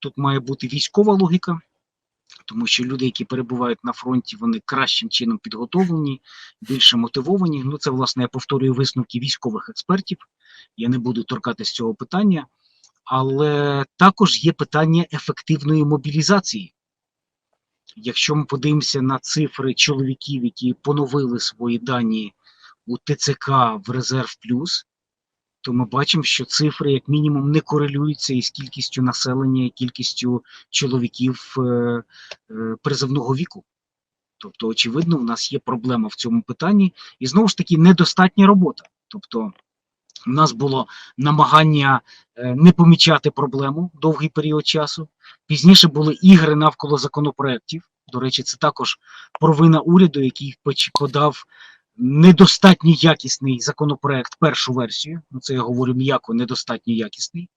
Тут має бути військова логіка, тому що люди, які перебувають на фронті, вони кращим чином підготовлені, більше мотивовані. Ну, це, власне, я повторюю висновки військових експертів. Я не буду торкатись цього питання. Але також є питання ефективної мобілізації. Якщо ми подивимося на цифри чоловіків, які поновили свої дані у ТЦК в Резерв Плюс, то ми бачимо, що цифри як мінімум не корелюються із кількістю населення кількістю чоловіків е, е, призовного віку. Тобто, очевидно, у нас є проблема в цьому питанні, і знову ж таки недостатня робота. Тобто, у нас було намагання е, не помічати проблему довгий період часу. Пізніше були ігри навколо законопроєктів. До речі, це також провина уряду, який подав недостатньо якісний законопроект, першу версію. Ну це я говорю м'яко, недостатньо якісний.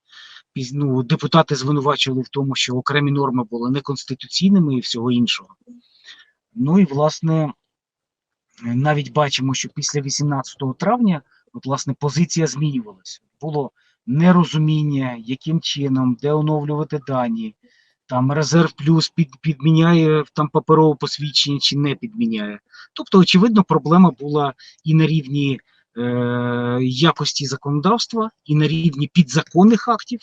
Ну, депутати звинувачували в тому, що окремі норми були неконституційними і всього іншого. Ну і власне навіть бачимо, що після 18 травня, от власне, позиція змінювалася. Було нерозуміння, яким чином, де оновлювати дані. Там резерв плюс під, підміняє там паперове посвідчення чи не підміняє. Тобто, очевидно, проблема була і на рівні е, якості законодавства, і на рівні підзаконних актів.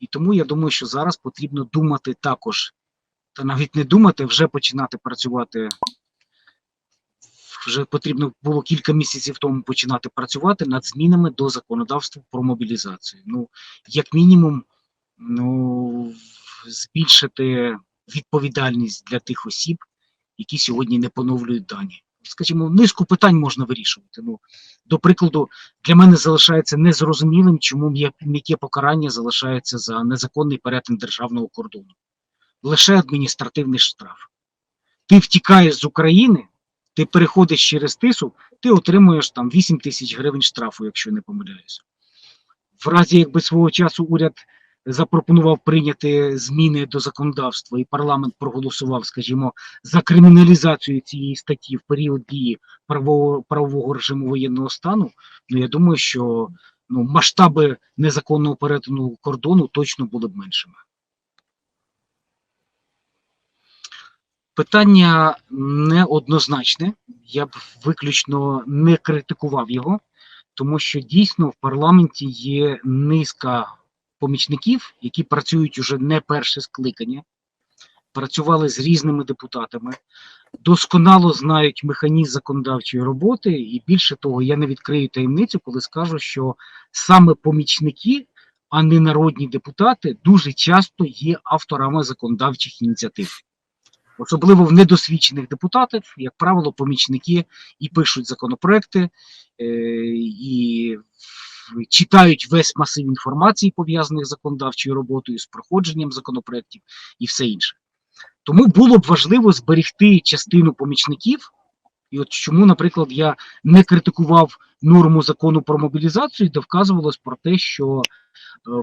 І тому я думаю, що зараз потрібно думати також, та навіть не думати, вже починати працювати. Вже потрібно було кілька місяців тому починати працювати над змінами до законодавства про мобілізацію. Ну, як мінімум, ну, збільшити відповідальність для тих осіб, які сьогодні не поновлюють дані. Скажімо, низку питань можна вирішувати. Ну, до прикладу, для мене залишається незрозумілим, чому м'яке покарання залишається за незаконний перетин державного кордону. Лише адміністративний штраф. Ти втікаєш з України, ти переходиш через тису, ти отримуєш там 8 тисяч гривень штрафу, якщо не помиляюся. В разі, якби свого часу уряд запропонував прийняти зміни до законодавства, і парламент проголосував, скажімо, за криміналізацію цієї статті в період дії правового, правового режиму воєнного стану, ну я думаю, що ну, масштаби незаконного перетину кордону точно були б меншими. Питання неоднозначне. Я б виключно не критикував його, тому що дійсно в парламенті є низка помічників, які працюють уже не перше скликання, працювали з різними депутатами, досконало знають механізм законодавчої роботи, і більше того, я не відкрию таємницю, коли скажу, що саме помічники, а не народні депутати, дуже часто є авторами законодавчих ініціатив. Особливо в недосвідчених депутатів, як правило, помічники і пишуть законопроекти, е, і читають весь масив інформації, пов'язаних з законодавчою роботою, з проходженням законопроектів і все інше. Тому було б важливо зберегти частину помічників. І от чому, наприклад, я не критикував норму закону про мобілізацію, де вказувалось про те, що е,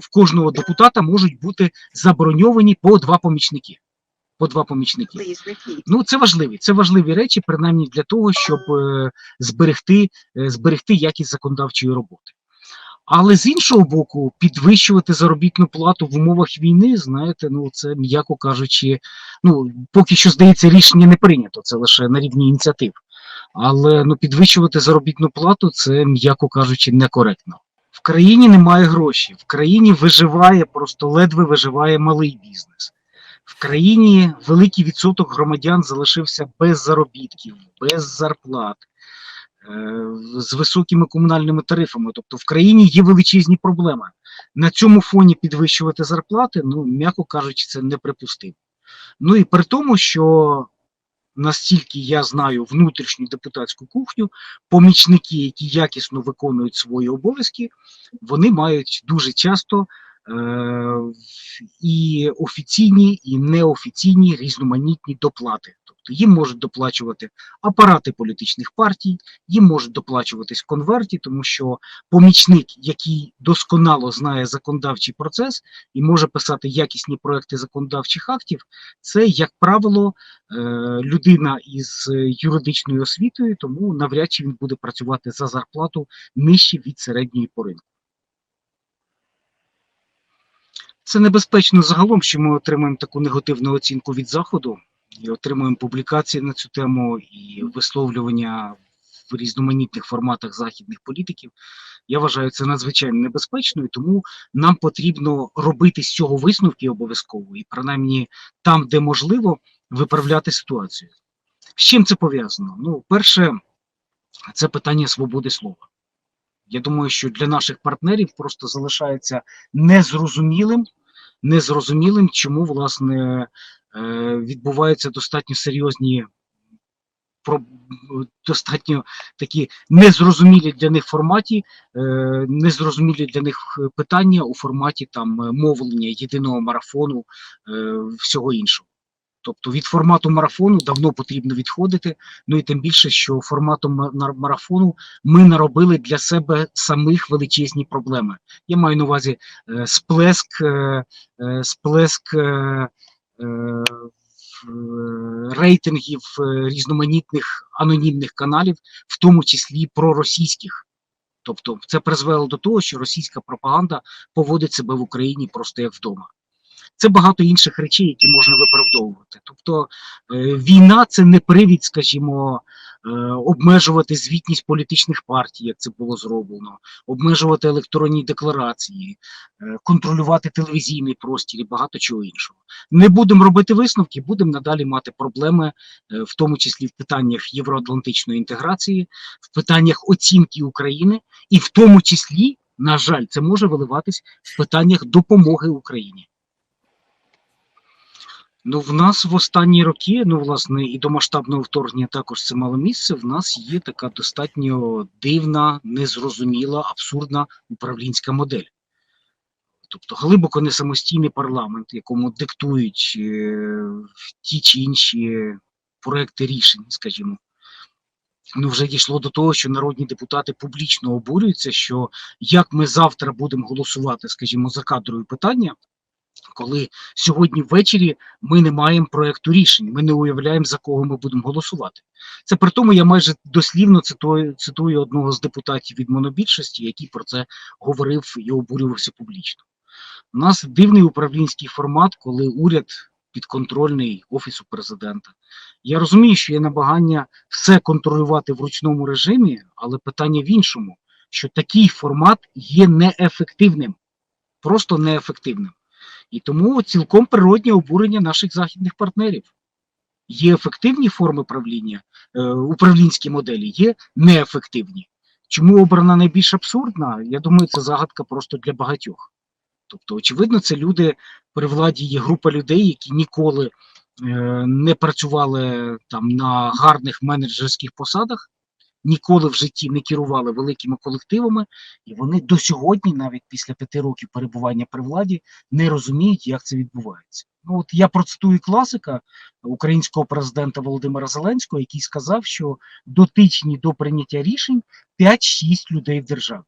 в кожного депутата можуть бути заброньовані по два помічники. По два помічники. Ну, це важливі. Це важливі речі, принаймні для того, щоб е, зберегти, е, зберегти якість законодавчої роботи. Але з іншого боку, підвищувати заробітну плату в умовах війни, знаєте, ну це м'яко кажучи, ну поки що здається, рішення не прийнято, це лише на рівні ініціатив. Але ну підвищувати заробітну плату це, м'яко кажучи, некоректно. В країні немає грошей, в країні виживає, просто ледве виживає малий бізнес. В країні великий відсоток громадян залишився без заробітків, без зарплат, з високими комунальними тарифами. Тобто в країні є величезні проблеми. На цьому фоні підвищувати зарплати, ну, м'яко кажучи, це неприпустимо. Ну і при тому, що настільки я знаю внутрішню депутатську кухню, помічники, які якісно виконують свої обов'язки, вони мають дуже часто е, і офіційні, і неофіційні різноманітні доплати. Тобто їм можуть доплачувати апарати політичних партій, їм можуть доплачуватись конверті, тому що помічник, який досконало знає законодавчий процес і може писати якісні проекти законодавчих актів, це, як правило, е, людина із е, юридичною освітою, тому навряд чи він буде працювати за зарплату нижче від середньої по ринку. Це небезпечно загалом, що ми отримаємо таку негативну оцінку від заходу і отримуємо публікації на цю тему і висловлювання в різноманітних форматах західних політиків. Я вважаю це надзвичайно небезпечно, і тому нам потрібно робити з цього висновки обов'язково, і принаймні там, де можливо, виправляти ситуацію. З чим це пов'язано? Ну, перше, це питання свободи слова. Я думаю, що для наших партнерів просто залишається незрозумілим, незрозумілим, чому власне е, відбуваються достатньо серйозні про достатньо такі незрозумілі для них форматі, е, незрозумілі для них питання у форматі там е, мовлення, єдиного марафону, е, всього іншого. Тобто від формату марафону давно потрібно відходити. Ну і тим більше, що форматом марафону ми наробили для себе самих величезні проблеми. Я маю на увазі е, сплеск, е, е, сплеск. Рейтингів різноманітних анонімних каналів, в тому числі проросійських. Тобто це призвело до того, що російська пропаганда поводить себе в Україні просто як вдома. Це багато інших речей, які можна виправдовувати. Тобто е, війна це не привід, скажімо, е, обмежувати звітність політичних партій, як це було зроблено, обмежувати електронні декларації, е, контролювати телевізійний простір і багато чого іншого. Не будемо робити висновки, будемо надалі мати проблеми, в тому числі в питаннях євроатлантичної інтеграції, в питаннях оцінки України, і в тому числі, на жаль, це може виливатись в питаннях допомоги Україні. Ну, в нас в останні роки, ну, власне, і до масштабного вторгнення також це мало місце. В нас є така достатньо дивна, незрозуміла, абсурдна управлінська модель. Тобто глибоко не самостійний парламент, якому диктують е, ті чи інші проекти рішень, скажімо. Ну, вже дійшло до того, що народні депутати публічно обурюються, що як ми завтра будемо голосувати, скажімо, за кадрові питання, коли сьогодні ввечері ми не маємо проекту рішень, ми не уявляємо, за кого ми будемо голосувати. Це при тому я майже дослівно цитую, цитую одного з депутатів від монобільшості, який про це говорив і обурювався публічно. У нас дивний управлінський формат, коли уряд підконтрольний офісу президента. Я розумію, що є намагання все контролювати в ручному режимі, але питання в іншому, що такий формат є неефективним, просто неефективним. І тому цілком природнє обурення наших західних партнерів. Є ефективні форми правління, е, управлінські моделі, є неефективні. Чому обрана найбільш абсурдна? Я думаю, це загадка просто для багатьох. Тобто, очевидно, це люди при владі є група людей, які ніколи е, не працювали там на гарних менеджерських посадах, ніколи в житті не керували великими колективами, і вони до сьогодні, навіть після п'яти років перебування при владі, не розуміють, як це відбувається. Ну от я процитую класика українського президента Володимира Зеленського, який сказав, що дотичні до прийняття рішень 5-6 людей в державі.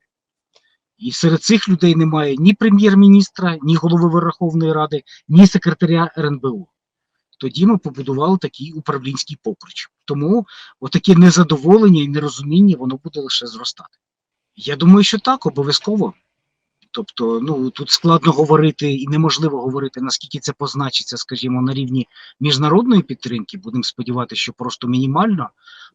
І серед цих людей немає ні прем'єр-міністра, ні голови Верховної Ради, ні секретаря РНБО. Тоді ми побудували такий управлінський покруч. Тому отаке незадоволення і нерозуміння воно буде лише зростати. Я думаю, що так, обов'язково. Тобто, ну тут складно говорити і неможливо говорити, наскільки це позначиться, скажімо, на рівні міжнародної підтримки. Будемо сподіватися, що просто мінімально,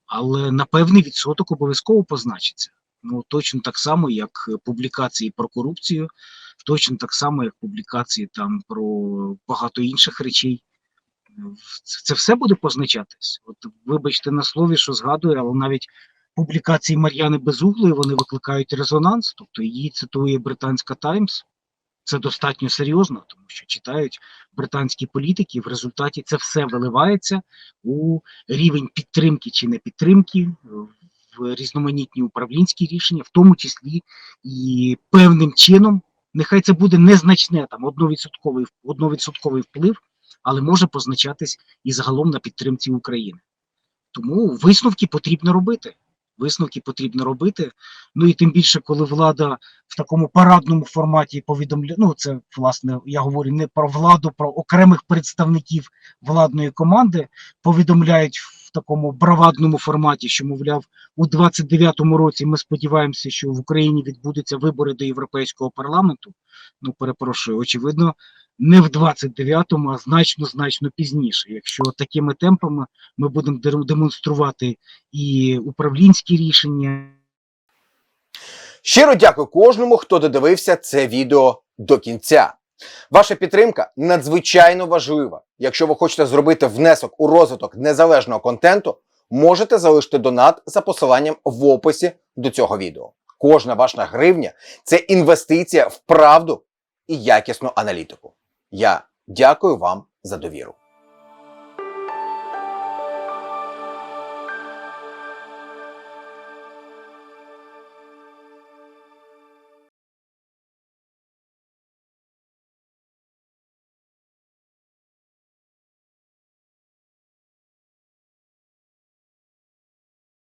але на певний відсоток обов'язково позначиться. Ну точно так само, як публікації про корупцію, точно так само, як публікації там про багато інших речей. Це все буде позначатись. От вибачте на слові, що згадую, але навіть публікації Мар'яни Безуглої вони викликають резонанс, тобто її цитує британська Таймс. Це достатньо серйозно, тому що читають британські політики, в результаті це все виливається у рівень підтримки чи не підтримки, в різноманітні управлінські рішення, в тому числі і певним чином Нехай це буде незначне там 1% 1% вплив, але може позначатись і загалом на підтримці України. Тому висновки потрібно робити. Висновки потрібно робити. Ну і тим більше, коли влада в такому парадному форматі повідомляє, ну це власне я говорю не про владу, про окремих представників владної команди, повідомляють в такому бравадному форматі, що мовляв, у 29-му році ми сподіваємося, що в Україні відбудуться вибори до Європейського парламенту. Ну перепрошую, очевидно, не в 29-му, а значно значно пізніше. Якщо такими темпами ми будемо демонструвати і управлінські рішення. Щиро дякую кожному, хто додивився це відео до кінця. Ваша підтримка надзвичайно важлива. Якщо ви хочете зробити внесок у розвиток незалежного контенту, можете залишити донат за посиланням в описі до цього відео. Кожна ваша гривня це інвестиція в правду і якісну аналітику. Я дякую вам за довіру.